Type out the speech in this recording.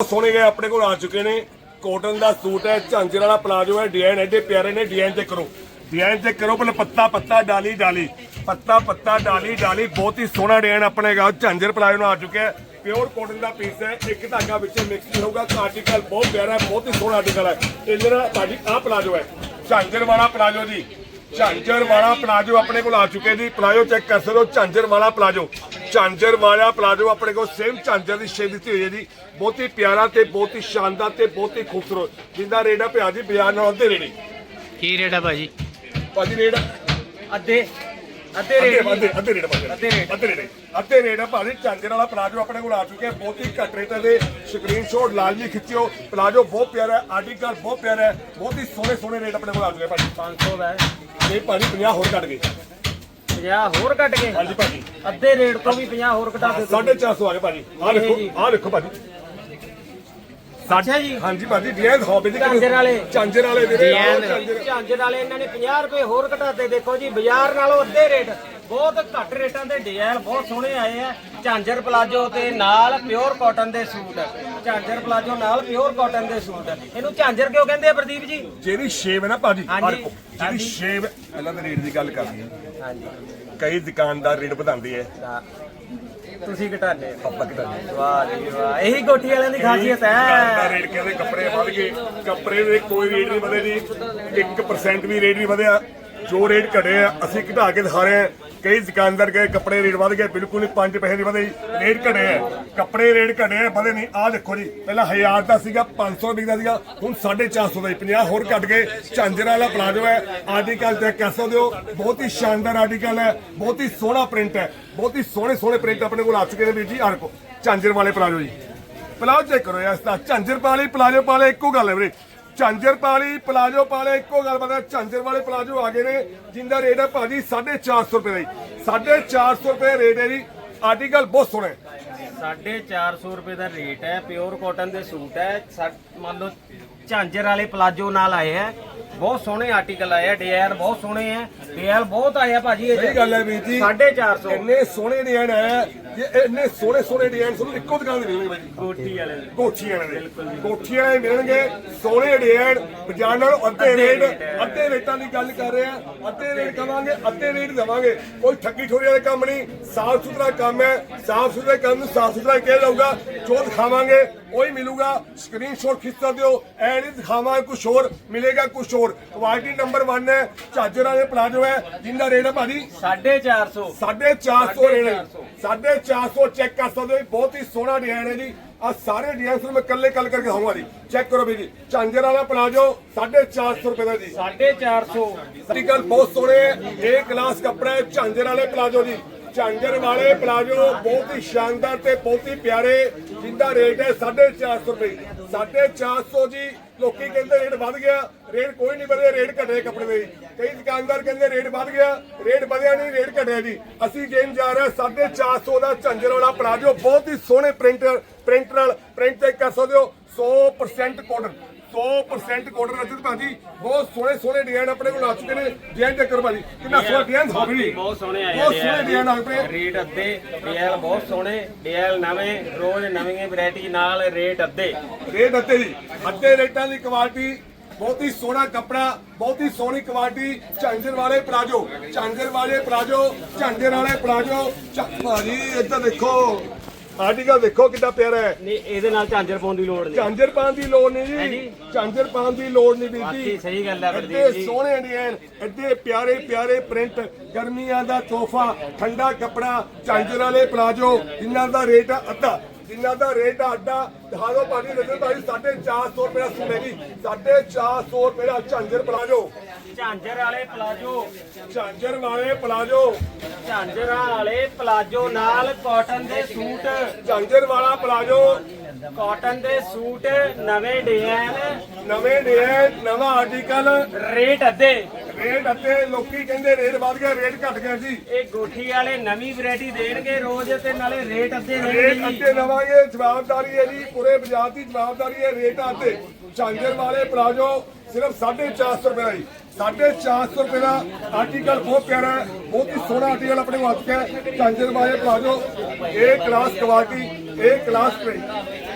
ਸੋਹਣੇ ਗਏ, ਆਪਣੇ ਕੋਲ ਆ ਚੁੱਕੇ ਨੇ। ਕੋਟਨ ਦਾ ਸੂਟ ਹੈ, ਝਾਂਜਰ ਵਾਲਾ ਪਲਾਜੋ ਹੈ ਡਿਜ਼ਾਈਨ ਐਡੇ ਪਿਆਰੇ ਨੇ ਡਿਜ਼ਾਈਨ ਚੈੱਕ ਕਰੋ। ਡਿਜ਼ਾਈਨ ਚੈੱਕ ਕਰੋ, ਪਹਿਲਾਂ ਪੱਤਾ ਪੱਤਾ, ਡਾਲੀ ਡਾਲੀ। ਪੱਤਾ ਪੱਤਾ, ਡਾਲੀ ਡਾਲੀ, ਬਹੁਤ ਹੀ ਸੋਹਣਾ ਡਿਜ਼ਾਈਨ ਆਪਣੇ ਗਾ ਝਾਂਜਰ ਪਲਾਜੋ ਨਾਲ ਆ ਚੁੱਕਿਆ ਹੈ। ਪਿਓਰ ਕੋਟਨ ਦਾ ਪੀਸ ਹੈ, ਇੱਕ ਧਾਗਾ ਵਿੱਚ ਮਿਕਸ ਨਹੀਂ ਹੋਊਗਾ ਆਰਟੀਕਲ ਬਹੁਤ ਪਿਆਰਾ ਹੈ, ਬਹੁਤ ਹੀ ਸੋਹਣਾ ਆਰਟੀਕਲ ਹੈ। ਇਹਦੇ ਤੁਹਾਡੀ ਆਹ ਪਲਾਜੋ ਹੈ, ਝਾਂਜਰ ਵਾਲਾ ਪਲਾਜੋ ਜੀ। ਝਾਂਜਰ ਵਾਲਾ ਪਲਾਜੋ ਆਪਣੇ ਕੋਲ ਆ ਚੁੱਕੇ ਜੀ, ਪਲਾਜੋ ਚੈੱਕ ਕਰ ਸਕਦੇ ਹੋ, ਝਾਂਜਰ ਵਾਲਾ ਪਲਾਜੋ। ਝਾਂਜਰ ਵਾਲਾ ਪਲਾਜੋ ਆਪਣੇ ਕੋਲ ਸੇਮ ਝਾਂਜਰ ਦੀ ਸ਼ੇਪ ਦਿੱਤੀ ਹੋਈ ਹੈ ਜੀ। ਬਹੁਤ ਹੀ ਪਿਆਰਾ ਤੇ ਬਹੁਤ ਹੀ ਸ਼ਾਨਦਾਰ ਤੇ ਬਹੁਤ ਹੀ ਖੂਬਸੂਰਤ। ਜਿੰਦਾ ਰੇਟ ਆ ਪਿਆ ਜੀ ਬਾਜ਼ਾਰ ਨਾਲ ਅੱਧੇ ਰੇਟ ਹੀ ਕੀ ਰੇਟ ਆ ਭਾਜੀ? ਭਾਜੀ ਰੇਟ ਅੱਧੇ ਅੱਧੇ ਅੱਧੇ ਰੇਟ ਅੱਧੇ ਅੱਧੇ ਰੇਟ ਭਾਜੀ। ਅੱਧੇ ਰੇਟ। ਅੱਧੇ ਰੇਟ ਅੱਧੇ ਰੇਟ ਆ ਭਾਜੀ ਝਾਂਜਰ ਵਾਲਾ ਪਲਾਜੋ ਆਪਣੇ ਕੋਲ ਆ ਚੁੱਕਿਆ ਬਹੁਤ ਹੀ ਘੱਟ ਰੇਟ ਦੇ ਸਕਰੀਨਸ਼ਾਟ ਲਾਜ਼ਮੀ ਖਿੱਚਿਓ। ਪਲਾਜੋ ਬਹੁਤ ਪਿਆਰਾ ਹੈ ਆਰਟੀਕਲ ਬਹੁਤ ਪਿਆਰਾ ਹੈ। ਬਹੁਤ ਹੀ ਸੋਹਣੇ ਸੋਹਣੇ ਰੇਟ ਆਪਣੇ ਕੋਲ ਆ ਚੁੱਕੇ ਭਾਜੀ। 500 ਦਾ ਹੈ। ਇਹ ਭਾਜੀ 50 ਹੋਰ ਕੱਟ ਗਏ। 50 ਹੋਰ ਘਟ ਗਏ ਹਾਂਜੀ ਭਾਜੀ। ਅੱਧੇ ਰੇਟ ਤੋਂ ਵੀ 50 ਹੋਰ ਘਟਾ ਦੇ ਸਾਢੇ ਚਾਰ ਸੌ ਆ ਗਏ ਭਾਜੀ। ਇਹ ਦੇਖੋ। ਆਹ ਦੇਖੋ ਭਾਜੀ। ਅੱਛਾ ਜੀ। ਹਾਂਜੀ ਭਾਜੀ ਡਿਜ਼ਾਈਨ ਹੌਬੀ ਦੀ ਝਾਂਜਰ ਵਾਲੇ। ਝਾਂਜਰ ਵਾਲੇ ਵੀਰੇ ਆਹ ਝਾਂਜਰ ਝਾਂਜਰ ਵਾਲੇ ਇਹਨਾਂ ਨੇ 50 ਰੁਪਏ ਹੋਰ ਘਟਾਤੇ ਦੇਖੋ ਜੀ ਬਾਜ਼ਾਰ ਨਾਲੋਂ ਅੱਧੇ ਰੇਟ। ਬਹੁਤ ਘੱਟ ਰੇਟਾਂ ਦੇ ਡਿਜ਼ਾਈਨ ਬਹੁਤ ਸੋਹਣੇ ਆਏ ਆ। ਝਾਂਜਰ ਪਲਾਜੋ ਤੇ ਨਾਲ ਪਿਓਰ ਕਾਟਨ ਦੇ ਸੂਟ ਝਾਂਜਰ ਪਲਾਜੋ ਨਾਲ ਪਿਓਰ ਕਾਟਨ ਦੇ ਸੂਟ। ਇਹਨੂੰ ਝਾਂਜਰ ਕਿਉਂ ਕਹਿੰਦੇ ਆ ਪ੍ਰਦੀਪ ਜੀ? ਜਿਹੜੀ ਸ਼ੇਵ ਹੈ ਨਾ ਭਾਜੀ ਆਹ ਹਾਂਜੀ। ਦੇਖੋ ਜਿਹੜੀ ਹਾਂਜੀ। ਸ਼ੇਵ ਪਹਿਲਾਂ ਤਾਂ ਰੇਟ ਦੀ ਗੱਲ ਕਰਨੀ ਹੈ। ਹਾਂਜੀ। ਕਈ ਦੁਕਾਨਦਾਰ ਰੇਟ ਵਧਾਉਂਦੇ ਐ ਤਾਂ ਤੁਸੀਂ ਘਟਾਣੇ ਆਪਾਂ ਘਟਾਉਂਦੇ ਵਾਹ ਜੀ ਵਾਹ। ਇਹੀ ਕੋਠੀ ਵਾਲਿਆਂ ਦੀ ਖਾਸੀਅਤ ਦੁਕਾਨਦਾਰ ਹੈ ਰੇਟ ਕਹਿੰਦੇ ਕੱਪੜੇ ਵਧ ਗਏ। ਕੱਪੜੇ ਦੇ ਕੋਈ ਰੇਟ ਨਹੀਂ ਵਧੇ ਜੀ। 1% ਵੀ ਰੇਟ ਨਹੀਂ ਵਧਿਆ। ਜੋ ਰੇਟ ਘਟੇ ਆ ਅਸੀਂ ਘਟਾ ਕੇ ਦਿਖਾ ਰਹੇ ਹਾਂ। ਕਈ ਦੁਕਾਨਦਾਰ ਕਹੇ ਕੱਪੜੇ ਰੇਟ ਵਧ ਗਏ, ਬਿਲਕੁਲ ਨਹੀਂ 5 ਪੈਸੇ ਨਹੀਂ ਵਧੇ ਰੇਟ ਘਟੇ ਆ। ਕੱਪੜੇ ਰੇਟ ਘਟੇ ਆ, ਵਧੇ ਨਹੀਂ, ਆਹ ਦੇਖੋ ਜੀ, ਪਹਿਲਾਂ 1000 ਦਾ ਸੀਗਾ 500 ਰੁਪਏ ਦਾ ਸੀਗਾ, ਹੁਣ 450 ਦਾ 50 ਹੋਰ ਘਟ ਗਏ, ਝਾਂਜਰ ਵਾਲਾ ਪਲਾਜੋ ਹੈ, ਆਰਟੀਕਲ ਚੈੱਕ ਕਰ ਸਕਦੇ ਹੋ ਬਹੁਤ ਹੀ ਸ਼ਾਨਦਾਰ ਆਰਟੀਕਲ ਹੈ, ਬਹੁਤ ਹੀ ਸੋਹਣਾ ਪ੍ਰਿੰਟ ਹੈ, ਬਹੁਤ ਹੀ ਸੋਹਣੇ ਸੋਹਣੇ ਪ੍ਰਿੰਟ ਆਪਣੇ ਕੋਲ ਆ ਚੁੱਕੇ ਨੇ ਵੀਰ ਜੀ, ਆਹ ਦੇਖੋ, ਝਾਂਜਰ ਵਾਲੇ ਪਲਾਜੋ ਜੀ। ਪਲਾਜੋ ਚੈੱਕ ਕਰੋ ਯਾਰ, ਇਸ ਦਾ ਝਾਂਜਰ ਪਾਲੀ ਪਲਾਜੋ ਪਾਲੇ ਇੱਕੋ ਗੱਲ ਹੈ ਵੀਰੇ। ਝਾਂਜਰ ਪਾਲੀ, ਪਲਾਜੋ ਪਾਲੇ, ਇੱਕੋ ਗੱਲ ਬਤਾ ਝਾਂਜਰ ਵਾਲੇ ਪਲਾਜੋ ਆ ਗਏ ਨੇ, ਜਿੰਦਾ ਰੇਟ ਹੈ ਭਾਜੀ 450 ਰੁਪਏ ਦਾ ਜੀ। 450 ਰੁਪਏ ਰੇਟ ਹੈ ਜੀ। ਆਰਟੀਕਲ ਬਹੁਤ ਸੋਹਣਾ ਹੈ 450 ਰੁਪਏ ਦਾ ਰੇਟ ਹੈ, ਪਿਓਰ ਕਾਟਨ ਦੇ ਸੂਟ ਹੈ। ਮੰਨ ਲਓ ਝਾਂਜਰ ਵਾਲੇ ਪਲਾਜੋ ਨਾਲ ਆਏ ਹੈ। ਬਹੁਤ ਸੋਹਣੇ ਆਰਟੀਕਲ ਆਏ ਆ ਡਿਜ਼ਾਈਨ ਬਹੁਤ ਸੋਹਣੇ ਆ ਡਿਜ਼ਾਈਨ ਬਹੁਤ ਆਏ ਆ ਭਾਜੀ ਇਹ ਸਹੀ ਗੱਲ ਹੈ ਵੀਰ ਜੀ। 450 ਇੰਨੇ ਸੋਹਣੇ ਡਿਜ਼ਾਈਨ ਹੈ ਇਹ ਇੰਨੇ ਸੋਹਣੇ ਸੋਹਣੇ ਡਿਜ਼ਾਈਨ ਤੁਹਾਨੂੰ ਇੱਕੋ ਦੁਕਾਨ ਤੇ ਮਿਲਣਗੇ ਬਾਈ ਜੀ। ਕੋਠੀ ਵਾਲੇ ਦੇ। ਕੋਠੀਆਂ ਦੇ। ਕੋਠੀਆਂ ਵਾਲੇ ਮਿਲਣਗੇ ਸੋਹਣੇ ਡਿਜ਼ਾਈਨ ਬਾਜ਼ਾਰ ਨਾਲੋਂ ਅੱਧੇ ਰੇਟ ਅੱਧੇ ਰੇਟਾਂ ਦੀ ਗੱਲ ਕਰ ਰਹੇ ਆ। ਅੱਧੇ ਰੇਟ ਕਵਾਂਗੇ ਅੱਧੇ ਰੇਟ ਦੇਵਾਂਗੇ। ਕੋਈ ਠੱਗੀ ਠੋਰੀ ਵਾਲਾ ਕੰਮ ਨਹੀਂ। ਸਾਫ਼ ਸੁਥਰਾ ਕੰਮ ਹੈ। ਸਾਫ਼ ਸੁਥਰੇ ਕੰਮ ਨੂੰ ਸਾਫ਼ ਸੁਥਰਾ ਕਿਹਾ ਜਾਊਗਾ। ਜੋ ਦਿਖਾਵਾਂਗੇ ਉਹੀ ਮਿਲੂਗਾ। ਸਕਰੀਨਸ਼ਾਟ ਖਿੱਚ ਸਕਦੇ ਹੋ ਐ ਨਹੀਂ ਦਿਖਾਵਾਂਗੇ ਕੁਝ ਹੋਰ ਮਿਲੇਗਾ ਕੁਝ ਹੋਰ। ਕੁਆਲਿਟੀ ਨੰਬਰ 1 ਹੈ ਝਾਜਰ ਵਾਲੇ ਪਲਾਜੋ ਹੈ ਜਿੰਦਾ ਰੇਟ ਹੈ ਭਾਜੀ? 450 ਸਾਢੇ 400 ਰੇਟ ਹੈ। ਸਾਢੇ 400 ਚੈੱਕ ਕਰ ਸਕਦੇ ਹੋ ਬਹੁਤ ਹੀ ਸੋਹਣਾ ਡਿਜ਼ਾਈਨ ਹੈ ਜੀ। ਆ ਸਾਰੇ ਡਿਜ਼ਾਈਨ ਤੁਹਾਨੂੰ ਮੈਂ ਕੱਲੇ ਕੱਲ ਕਰਕੇ ਦਿਖਾਊਂਗਾ ਜੀ। ਚੈੱਕ ਕਰੋ ਵੀ ਜੀ। ਝਾਂਜਰ ਵਾਲਾ ਪਲਾਜੋ 450 ਰੁਪਏ ਦਾ ਜੀ। 450 ਆਰਟੀਕਲ ਬਹੁਤ ਸੋਹਣੇ ਹੈ। ਇਹ ਕਲਾਸ ਕੱਪੜਾ ਹੈ ਝਾਂਜਰ ਵਾਲੇ ਪਲਾਜੋ ਜੀ। ਝਾਂਜਰ ਵਾਲੇ ਪਲਾਜੋ ਬਹੁਤ ਹੀ ਸ਼ਾਨਦਾਰ ਤੇ ਬਹੁਤ ਹੀ ਪਿਆਰੇ ਜਿੰਦਾ ਰੇਟ ਹੈ 450 ਰੁਪਏ। 450 ਜੀ, ਲੋਕੀ ਕਹਿੰਦੇ ਰੇਟ ਵੱਧ ਗਿਆ, ਰੇਟ ਕੋਈ ਨਹੀਂ ਵਧਿਆ, ਰੇਟ ਘਟੇ ਕੱਪੜੇ ਦੇ। ਜੀ। ਕਈ ਦੁਕਾਨਦਾਰ ਕਹਿੰਦੇ ਰੇਟ ਵੱਧ ਗਿਆ, ਰੇਟ ਵਧਿਆ ਨਹੀਂ, ਰੇਟ ਘਟਿਆ ਜੀ। ਅਸੀਂ ਗੇਮ ਜਾ ਰਹੇ 450 ਦਾ ਝਾਂਜਰ ਵਾਲਾ ਪਲਾਜੋ, ਬਹੁਤ ਹੀ ਸੋਹਣੇ ਪ੍ਰਿੰਟ ਪ੍ਰਿੰਟ ਨਾਲ, ਪ੍ਰਿੰਟ ਚੈੱਕ ਕਰ ਸਕਦੇ ਹੋ 100% ਕਾਟਨ 100% ਕਾਟਨ ਰਜਤ ਭਾਜੀ ਬਹੁਤ ਸੋਹਣੇ ਸੋਹਣੇ ਡਿਜ਼ਾਈਨ ਆਪਣੇ ਕੋਲ ਆ ਚੁੱਕੇ ਨੇ ਡਿਜ਼ਾਈਨ ਚੈੱਕ ਕਰੋ ਭਾਜੀ। ਕਿੰਨਾ ਸੋਹਣਾ ਡਿਜ਼ਾਈਨ ਹੋ ਵੀ ਬਹੁਤ ਸੋਹਣੇ ਆਏ ਬਹੁਤ ਸੋਹਣੇ ਡਿਜ਼ਾਈਨ ਆ ਪਏ ਰੇਟ ਅੱਧੇ ਡਿਜ਼ਾਈਨ ਬਹੁਤ ਸੋਹਣੇ ਡਿਜ਼ਾਈਨ ਨਵੇਂ ਰੋਜ਼ ਨਵੀਆਂ ਵੈਰਾਈਟੀ ਨਾਲ ਰੇਟ ਅੱਧੇ। ਰੇਟ ਅੱਧੇ ਜੀ। ਅੱਧੇ ਰੇਟਾਂ ਦੀ ਕੁਆਲਿਟੀ ਬਹੁਤ ਹੀ ਸੋਹਣਾ ਕੱਪੜਾ ਬਹੁਤ ਹੀ ਸੋਹਣੀ ਕੁਆਲਿਟੀ ਝਾਂਜਰ ਵਾਲੇ ਪਲਾਜੋ। ਝਾਂਜਰ ਵਾਲੇ ਪਲਾਜੋ ਝਾਂਜਰ ਵਾਲੇ ਪਲਾਜੋ। ਭਾਜੀ ਇੱਧਰ ਦੇਖੋ। ਆਰਟੀਕਲ ਦੇਖੋ ਕਿੰਨਾ ਪਿਆਰਾ ਹੈ। ਨਹੀਂ ਇਹਦੇ ਨਾਲ ਝਾਂਜਰ ਪਾਉਣ ਦੀ ਲੋੜ ਨਹੀਂ। ਝਾਂਜਰ ਪਾਉਣ ਦੀ ਲੋੜ ਨਹੀਂ ਜੀ। ਝਾਂਜਰ ਪਾਉਣ ਦੀ ਲੋੜ ਨਹੀਂ ਜੀ। ਸਹੀ ਗੱਲ ਹੈ ਪ੍ਰਦੀਪ ਜੀ। ਸੋਹਣੇ ਡਿਜ਼ਾਈਨ ਐਡੇ ਪਿਆਰੇ ਪਿਆਰੇ ਪ੍ਰਿੰਟ ਗਰਮੀਆਂ ਦਾ ਤੋਹਫਾ ਠੰਡਾ ਕੱਪੜਾ ਝਾਂਜਰ ਵਾਲੇ ਪਲਾਜੋ ਜਿਨ੍ਹਾਂ ਦਾ ਰੇਟ ਆ ਅੱਧਾ ਜਿਨ੍ਹਾਂ ਦਾ ਰੇਟ ਆ ਅੱਧਾ ਦਿਖਾ ਦਿਓ ਭਾਜੀ ਨਜ਼ਰ ਭਾਜੀ 450 ਰੁਪਏ ਦਾ ਸੂਟ ਹੈ ਜੀ। 450 ਰੁਪਏ ਦਾ ਝਾਂਜਰ ਪਲਾਜੋ। ਝਾਂਜਰ ਵਾਲੇ ਪਲਾਜੋ। ਝਾਂਜਰ ਵਾਲੇ ਪਲਾਜੋ। ਝਾਂਜਰਾਂ ਵਾਲੇ ਪਲਾਜੋ ਨਾਲ ਕਾਟਨ ਦੇ ਸੂਟ। ਝਾਂਜਰ ਵਾਲਾ ਪਲਾਜੋ। ਕਾਟਨ ਦੇ ਸੂਟ ਨਵੇਂ ਡਿਜ਼ਾਈਨ। ਨਵੇਂ ਡਿਜ਼ਾਈਨ ਨਵਾਂ ਆਰਟੀਕਲ ਰੇਟ ਅੱਧੇ। ਰੇਟ ਅੱਧੇ ਲੋਕੀ ਕਹਿੰਦੇ ਰੇਟ ਵੱਧ ਗਿਆ ਰੇਟ ਘਟ ਗਿਆ ਜੀ। ਇਹ ਗੋਠੀ ਵਾਲੇ ਨਵੀਂ ਵੈਰਾਈਟੀ ਦੇਣਗੇ ਰੋਜ਼ ਤੇ ਨਾਲੇ ਰੇਟ ਅੱਧੇ ਰੇਟ ਜੀ। ਅੱਗੇ ਲਵਾਂਗੇ ਜਵਾਬਦਾਰੀ ਹੈ ਜੀ ਪੂਰੇ ਬਾਜ਼ਾਰ ਦੀ ਜਵਾਬਦਾਰੀ ਹੈ ਰੇਟ ਅੱਗੇ ਝਾਂਜਰ ਵਾਲੇ ਪਲਾਜੋ ਸਿਰਫ 450 ਰੁਪਏ ਦਾ ਜੀ। 450 ਰੁਪਏ ਦਾ ਆਰਟੀਕਲ ਬਹੁਤ ਪਿਆਰਾ ਹੈ, ਬਹੁਤ ਹੀ ਸੋਹਣਾ ਆਰਟੀਕਲ ਆਪਣੇ ਕੋਲ ਆ ਚੁੱਕਾ ਹੈ। ਝਾਂਜਰ ਵਾਲੇ ਪਲਾਜੋ ਇਹ ਕਲਾਸ ਕੁਆਲਿਟੀ ਇਹ ਕਲਾਸ ਪ੍ਰਿੰਟ